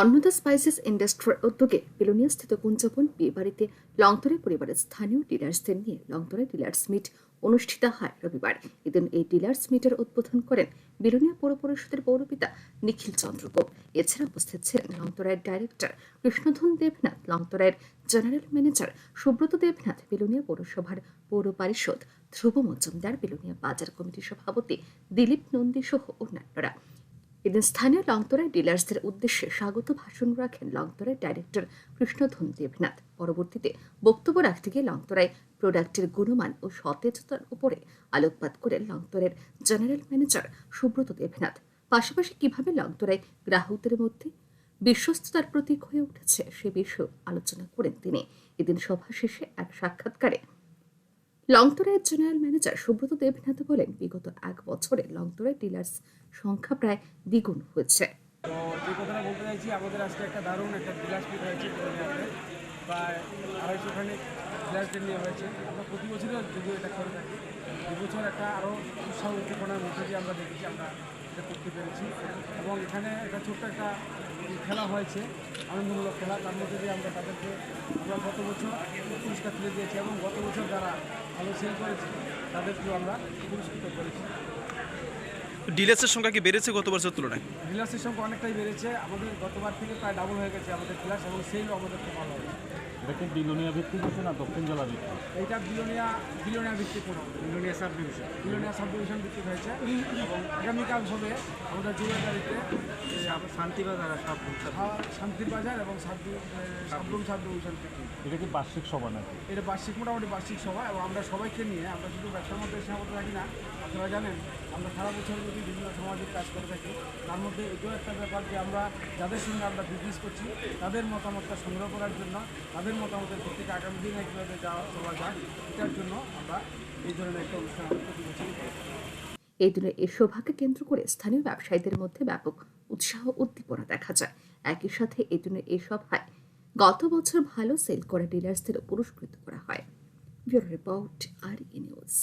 Annada spices ইন্ডাস্ট্রির উদ্যোগে বিলোনিয়া স্থিত কুঞ্জবন বিয়ে বাড়িতে লংতরে পরিবারের স্থানীয় ডিলার্সদের নিয়ে লংতরা ডিলার্স মিট অনুষ্ঠিত হয় রবিবার। এদিন এই ডিলার্স মিটের উদ্বোধন করেন বিলোনিয়া পৌর পরিষদের পৌরপিতা নিখিল চন্দ্র গোপ এছাড়া উপস্থিত ছিলেন লংতরায়ের ডাইরেক্টর কৃষ্ণধন দেবনাথ লংতরায়ের জেনারেল ম্যানেজার সুব্রত দেবনাথ, বিলোনিয়া পৌরসভার পৌর পরিষদ ধ্রুব মজুমদার, বিলোনিয়া বাজার কমিটির সভাপতি দিলীপ নন্দী সহ অন্যান্যরা। এদিন স্থানীয় লংতরায় ডিলার্সদের উদ্দেশ্যে স্বাগত ভাষণ রাখেন লংতরায় ডাইরেক্টর কৃষ্ণধন দেবনাথ। পরবর্তীতে বক্তব্য রাখতে গিয়ে লংতরায় প্রোডাক্টের গুণমান ও সতেজতার উপরে আলোকপাত করেন লংতরের জেনারেল ম্যানেজার সুব্রত দেবনাথ। পাশাপাশি কীভাবে লংতরায় গ্রাহকদের মধ্যে বিশ্বস্ততার প্রতীক হয়ে উঠেছে সে বিষয়ে আলোচনা করেন তিনি। এদিন সভা শেষে এক সাক্ষাৎকারে লংতরায়ের জেনারেল ম্যানেজার সুব্রত দেবনাথ বলেন, বিগত এক বছরে লংতরায় ডিলার্স সংখ্যা প্রায় দ্বিগুণ হয়েছে। বলতে আমাদের একটা দারুণ একটা হয়েছে একটা আরও উৎসাহ মধ্যে আমরা দেখেছি, আমরা এটা করতে পেরেছি। এবং এখানে একটা ছোট্ট একটা খেলা হয়েছে, আনন্দমূলক খেলা। তার মধ্যে দিয়ে আমরা তাদেরকে আমরা গত বছর পুরস্কার তুলে দিয়েছি এবং গত বছর যারা করেছি করেছে তাদেরকেও আমরা পুরস্কৃত করেছি। ডিলার্সের সংখ্যা কি বেড়েছে গত বছর তুলনায়? ডিলার্সের সংখ্যা অনেকটাই বেড়েছে। আমাদের গতবার থেকে প্রায় ডাবল হয়ে গেছে আমাদের ডিলার্স এবং সেলও আমাদের খুব ভালো হয়েছে এটা কি বিলোনিয়া ভিত্তিক হচ্ছে না দক্ষিণ জেলা ভিত্তিক? এইটা বিলোনিয়া বিলোনিয়া ভিত্তিক কোনো। Belonia subdivision Belonia subdivision ভিত্তিক হয়েছে। এবং আগামীকাল হবে আমাদের জুয়েলারিতে। শান্তিবাজার শান্তির বাজার এবং সাবরুম সাব ডিভিশন থেকে। এটা কি বার্ষিক সভা নাকি? এটা বার্ষিক মোটামুটি বার্ষিক সভা এবং আমরা সবাইকে নিয়ে আমরা শুধু ব্যবসার মধ্যে সীমাবদ্ধ থাকি না আপনারা জানেন আমরা সারা বছর বিভিন্ন সামাজিক কাজ করে থাকি। তার মধ্যে এটাও একটা ব্যাপার যে আমরা যাদের সঙ্গে আমরা বিজনেস করছি, তাদের মতামতটা সংগ্রহ করার জন্য, তাদের মতামতের ভিত্তিতে আগামী দিনে কীভাবে যাওয়া, চলা যায়, এটার জন্য আমরা এই ধরনের একটা অনুষ্ঠান এই দিনের এই সভাকে কেন্দ্র করে স্থানীয় ব্যবসায়ীদের মধ্যে ব্যাপক উৎসাহ উদ্দীপনা দেখা যায়। একই সাথে এই দিনের এই সভায় গত বছর ভালো সেল করা ডিলার্সদেরও পুরস্কৃত করা হয়। Bureau report R E news.